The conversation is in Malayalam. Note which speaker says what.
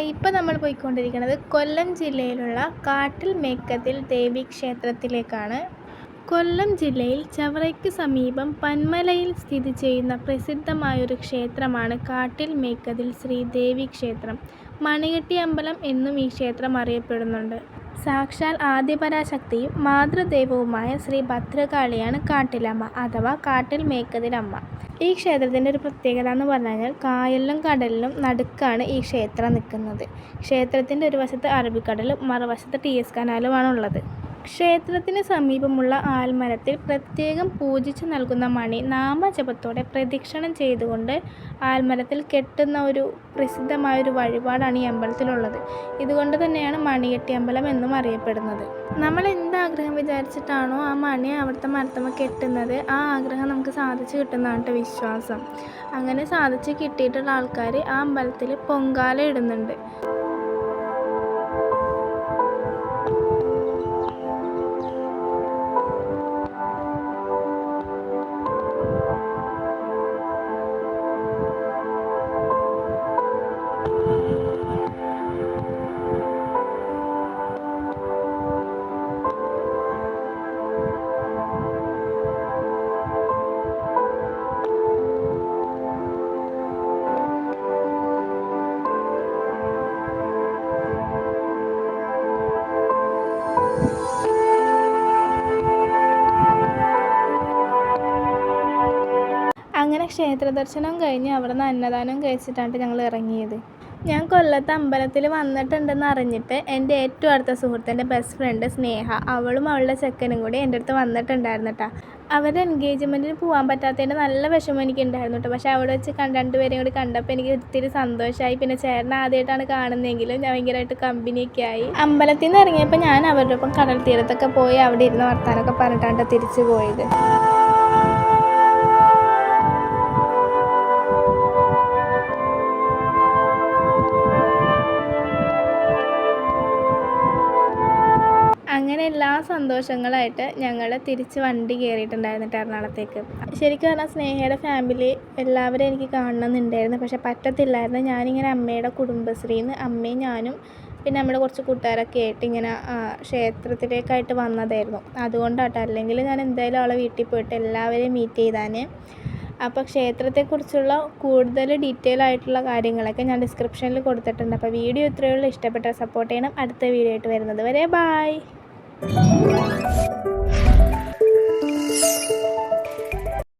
Speaker 1: ഇപ്പം നമ്മൾ പോയിക്കൊണ്ടിരിക്കുന്നത് കൊല്ലം ജില്ലയിലുള്ള കാട്ടിൽ മേക്കത്തിൽ ദേവി ക്ഷേത്രത്തിലേക്കാണ്. കൊല്ലം ജില്ലയിൽ ചവറയ്ക്ക് സമീപം പന്മലയിൽ സ്ഥിതി ചെയ്യുന്ന പ്രസിദ്ധമായൊരു ക്ഷേത്രമാണ് കാട്ടിൽ മേക്കതിൽ ശ്രീ ദേവി ക്ഷേത്രം. മണികെട്ടി അമ്പലം എന്നും ഈ ക്ഷേത്രം അറിയപ്പെടുന്നുണ്ട്. സാക്ഷാൽ ആദിപരാശക്തിയും മാതൃദൈവവുമായ ശ്രീ ഭദ്രകാളിയാണ് കാട്ടിലമ്മ അഥവാ കാട്ടിൽ മേക്കതിലമ്മ. ഈ ക്ഷേത്രത്തിന്റെ ഒരു പ്രത്യേകത എന്ന് പറഞ്ഞു കഴിഞ്ഞാൽ കായലിലും കടലിലും നടുക്കാണ് ഈ ക്ഷേത്രം നിൽക്കുന്നത്. ക്ഷേത്രത്തിന്റെ ഒരു വശത്ത് അറബിക്കടലും മറുവശത്ത് ടി എസ് കനാലുമാണ് ഉള്ളത്. ക്ഷേത്രത്തിന് സമീപമുള്ള ആൽമരത്തിൽ പ്രത്യേകം പൂജിച്ചു നൽകുന്ന മണി നാമജപത്തോടെ പ്രദക്ഷിണം ചെയ്തുകൊണ്ട് ആൽമരത്തിൽ കെട്ടുന്ന ഒരു പ്രസിദ്ധമായൊരു വഴിപാടാണ് ഈ അമ്പലത്തിലുള്ളത്. ഇതുകൊണ്ട് തന്നെയാണ് മണികെട്ടി അമ്പലം എന്നും അറിയപ്പെടുന്നത്. നമ്മൾ എന്ത് ആഗ്രഹം വിചാരിച്ചിട്ടാണോ ആ മണി അവിടുത്തെ മരത്തമ്മ കെട്ടുന്നത് ആ ആഗ്രഹം നമുക്ക് സാധിച്ചു കിട്ടുന്നതാണ് വിശ്വാസം. അങ്ങനെ സാധിച്ച് കിട്ടിയിട്ടുള്ള ആൾക്കാർ ആ അമ്പലത്തിൽ പൊങ്കാല ഇടുന്നുണ്ട്. ക്ഷേത്ര ദർശനം കഴിഞ്ഞ് അവിടുന്ന് അന്നദാനം കഴിച്ചിട്ടാണ് ഞങ്ങൾ ഇറങ്ങിയത്. ഞാൻ കൊല്ലത്ത് അമ്പലത്തിൽ വന്നിട്ടുണ്ടെന്ന് അറിഞ്ഞിട്ട് എന്റെ ഏറ്റവും അടുത്ത സുഹൃത്തിന്റെ ബെസ്റ്റ് ഫ്രണ്ട് സ്നേഹ അവളും അവളുടെ ചെക്കനും കൂടി എന്റെ അടുത്ത് വന്നിട്ടുണ്ടായിരുന്നു കേട്ടോ അവരുടെ എൻഗേജ്മെന്റിന് പോകാൻ പറ്റാത്തതിന്റെ നല്ല വിഷമം എനിക്ക് ഉണ്ടായിരുന്നു കേട്ടോ പക്ഷേ അവിടെ വെച്ച് കണ്ട് രണ്ടുപേരെയും കൂടി കണ്ടപ്പോൾ എനിക്ക് ഒത്തിരി സന്തോഷമായി പിന്നെ ചേട്ടൻ ആദ്യമായിട്ടാണ് കാണുന്നതെങ്കിലും ഞാൻ ഭയങ്കരമായിട്ട് കമ്പനിയൊക്കെ ആയി. അമ്പലത്തിൽ നിന്ന് ഇറങ്ങിയപ്പോൾ ഞാൻ അവരുടെ ഒപ്പം കടൽ തീരത്തൊക്കെ പോയി അവിടെ ഇരുന്ന് വർത്താനൊക്കെ പറഞ്ഞിട്ടാണ് തിരിച്ചു പോയത്. അങ്ങനെ എല്ലാ സന്തോഷങ്ങളായിട്ട് ഞങ്ങൾ തിരിച്ച് വണ്ടി കയറിയിട്ടുണ്ടായിരുന്നു ട്ടോ എറണാകുളത്തേക്ക്. ശരിക്കും പറഞ്ഞാൽ സ്നേഹയുടെ ഫാമിലി എല്ലാവരും എനിക്ക് കാണണമെന്നുണ്ടായിരുന്നു പക്ഷെ പറ്റത്തില്ലായിരുന്നു. ഞാനിങ്ങനെ അമ്മയുടെ കുടുംബശ്രീന്ന് അമ്മയും ഞാനും പിന്നെ നമ്മുടെ കുറച്ച് കൂട്ടുകാരൊക്കെ ആയിട്ട് ഇങ്ങനെ ക്ഷേത്രത്തിലേക്കായിട്ട് വന്നതായിരുന്നു. അതുകൊണ്ടാട്ടോ. അല്ലെങ്കിൽ ഞാൻ എന്തായാലും അവളെ വീട്ടിൽ പോയിട്ട് എല്ലാവരെയും മീറ്റ് ചെയ്താനേ. അപ്പോൾ ക്ഷേത്രത്തെക്കുറിച്ചുള്ള കൂടുതൽ ഡീറ്റെയിൽ ആയിട്ടുള്ള കാര്യങ്ങളൊക്കെ ഞാൻ ഡിസ്ക്രിപ്ഷനിൽ കൊടുത്തിട്ടുണ്ട്. അപ്പോൾ വീഡിയോ ഇത്രയുള്ള ഇഷ്ടപ്പെട്ട സപ്പോർട്ട് ചെയ്യണം. അടുത്ത വീഡിയോ ആയിട്ട് വരുന്നത് വരെ. Bye Thank you.